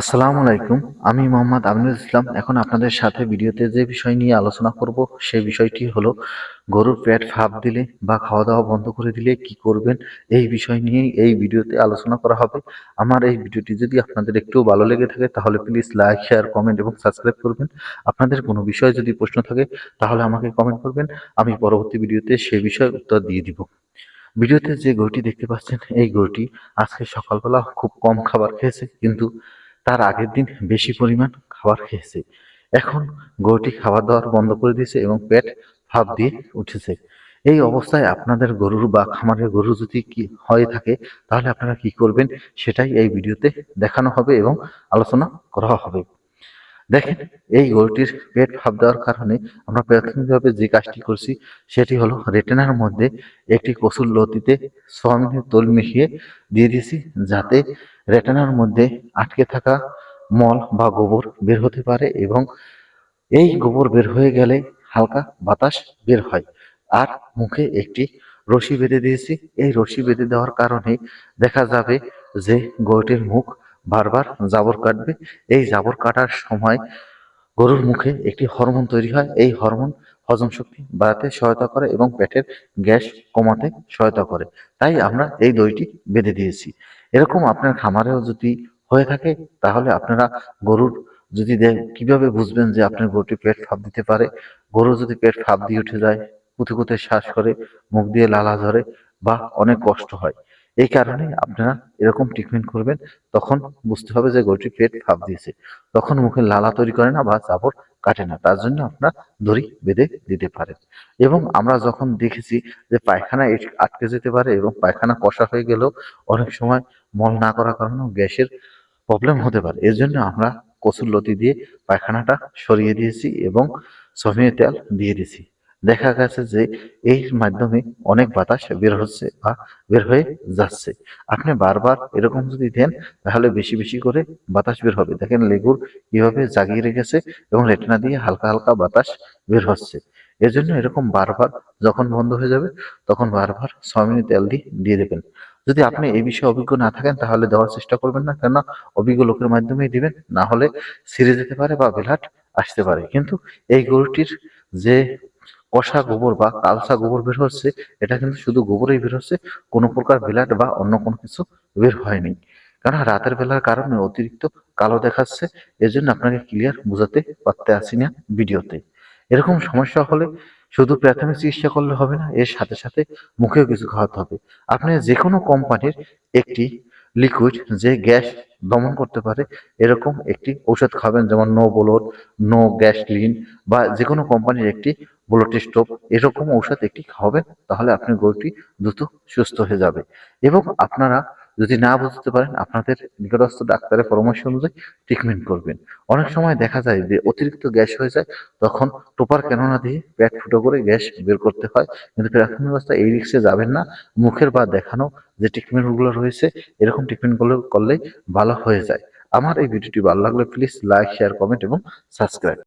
আসসালামু আলাইকুম, আমি মোহাম্মদ আমিনুল ইসলাম। এখন আপনাদের সাথে ভিডিওতে যে বিষয় নিয়ে আলোচনা করব সেই বিষয়টি হলো, গরুর পেট ফাঁপ দিলে বা খাওয়া দাওয়া বন্ধ করে দিলে কি করবেন, এই বিষয় নিয়েই এই ভিডিওতে আলোচনা করা হবে। আমার এই ভিডিওটি যদি আপনাদের একটু ভালো লেগে থাকে, তাহলে প্লিজ লাইক শেয়ার কমেন্ট এবং সাবস্ক্রাইব করবেন। আপনাদের কোনো বিষয়ে যদি প্রশ্ন থাকে, তাহলে আমাকে কমেন্ট করবেন। আমি পরবর্তী ভিডিওতে সেই বিষয়ে উত্তর দিয়ে দিব। ভিডিওতে যে গরুটি দেখতে পাচ্ছেন, এই গরুটি আজকে সকালবেলা খুব কম খাবার খেয়েছে, কিন্তু তার আগের দিন বেশি পরিমাণ খাবার খেয়েছে। এখন গরুটি খাবার দাবার বন্ধ করে দিয়েছে এবং পেট ফাঁপ দিয়ে উঠেছে। এই অবস্থায় আপনাদের গরুর বা খামারের গরু যদি কি হয়ে থাকে, তাহলে আপনারা কি করবেন সেটাই এই ভিডিওতে দেখানো হবে এবং আলোচনা করা হবে। দেখেন, এই গরুটির পেট ফাঁপ দেওয়ার কারণে আমরা প্রাথমিকভাবে যে কাজটি করছি, সেটি হলো রেটেনার মধ্যে একটি কসুর লতিতে সোয়াবিনের তোল মিশিয়ে দিয়ে দিয়েছি যাতে রেটেনার মধ্যে আটকে থাকা মল বা গোবর বের হতে পারে এবং এই গোবর বের হয়ে গেলে হালকা বাতাস বের হয়। আর মুখে একটি রশি বেঁধে দিয়েছি। এই রশি বেঁধে দেওয়ার কারণে দেখা যাবে যে গরুটির মুখ বারবার জাবর কাটবে। এই জাবর কাটার সময় গরুর মুখে একটি হরমোন তৈরি হয়। এই হরমোন হজম শক্তি বাড়াতে সহায়তা করে এবং পেটের গ্যাস কমাতে সহায়তা করে। তাই আমরা এই দইটি বেঁধে দিয়েছি। এরকম আপনার খামারেও যদি হয়ে থাকে, তাহলে আপনারা গরুর যদি কীভাবে বুঝবেন যে আপনার গরুটি পেট ফাঁপ দিতে পারে? গরু যদি পেট ফাঁপ দিয়ে উঠে যায়, কুথে কুথে শ্বাস করে, মুখ দিয়ে লালা ঝরে বা অনেক কষ্ট হয়। এই কারণে আপনারা এরকম ট্রিটমেন্ট করবেন, তখন বুঝতে হবে যে গরুটি পেট ফাঁপ দিয়েছে। তখন মুখে লালা তৈরি করে না বা চাপড় কাটে না, তার জন্য আপনারা দড়ি বেঁধে দিতে পারেন। এবং আমরা যখন দেখেছি যে পায়খানা আটকে যেতে পারে এবং পায়খানা কষা হয়ে গেলেও অনেক সময় মল না করার কারণেও গ্যাসের প্রবলেম হতে পারে। এর জন্য আমরা কচুর লতি দিয়ে পায়খানাটা সরিয়ে দিয়েছি এবং সমিয়ে তেল দিয়ে দিয়েছি। দেখা গেছে যে এর মাধ্যমে অনেক বাতাস বের হচ্ছে বা বের হয়ে যাচ্ছে। আপনি বারবার এরকম যদি দেন, তাহলে বেশি বেশি করে বাতাস বের হবে। দেখেন লেগুর কীভাবে জাগিয়ে রেখেছে এবং রেটনা দিয়ে হালকা হালকা বাতাস বের হচ্ছে। এর জন্য এরকম বারবার যখন বন্ধ হয়ে যাবে, তখন বারবার মিনিট তেল দিয়ে দিয়ে দেবেন। যদি আপনি এই বিষয়ে অভিজ্ঞ না থাকেন, তাহলে দেওয়ার চেষ্টা করবেন না। কেননা অভিজ্ঞ লোকের মাধ্যমেই দিবেন, না হলে ছিঁড়ে যেতে পারে বা বেলাট আসতে পারে। কিন্তু এই গরুটির যে কষা গোবর বা কালসা গোবর বের হচ্ছে, এটা কিন্তু শুধু গোবরেই বের হচ্ছে, কোনো প্রকার বেলাট বা অন্য কোনো কিছু বের হয়নি। কারণ রাতের বেলার কারণে অতিরিক্ত কালো দেখাচ্ছে, এজন্য আপনাকে ক্লিয়ার বোঝাতে পারতে আসি না ভিডিওতে। এরকম সমস্যা হলে শুধু প্রাথমিক চিকিৎসা করলে হবে না, এর সাথে সাথে মুখেও কিছু খাওয়াতে হবে। আপনি যে কোনো কোম্পানির একটি লিকুইড যে গ্যাস দমন করতে পারে, এরকম একটি ঔষধ খাবেন, যেমন নো বোলোর নো গ্যাসলিন বা যে কোনো কোম্পানির একটি ব্লোট স্টোভ এরকম ঔষধ একটি খাওয়াবেন, তাহলে আপনার গরুটি দ্রুত সুস্থ হয়ে যাবে। এবং আপনারা যদি না বুঝতে পারেন, আপনাদের নিকটস্থ ডাক্তারের পরামর্শ অনুযায়ী ট্রিটমেন্ট করবেন। অনেক সময় দেখা যায় যে অতিরিক্ত গ্যাস হয়ে যায়, তখন টোপার কেননা দিয়ে পেট ফুটো করে গ্যাস বের করতে হয়। কিন্তু প্রাথমিক অবস্থায় এই রিক্সে যাবেন না। মুখের বা দেখানো যে ট্রিটমেন্টগুলো রয়েছে, এরকম ট্রিটমেন্টগুলো করলেই ভালো হয়ে যায়। আমার এই ভিডিওটি ভালো লাগলে প্লিজ লাইক শেয়ার কমেন্ট এবং সাবস্ক্রাইব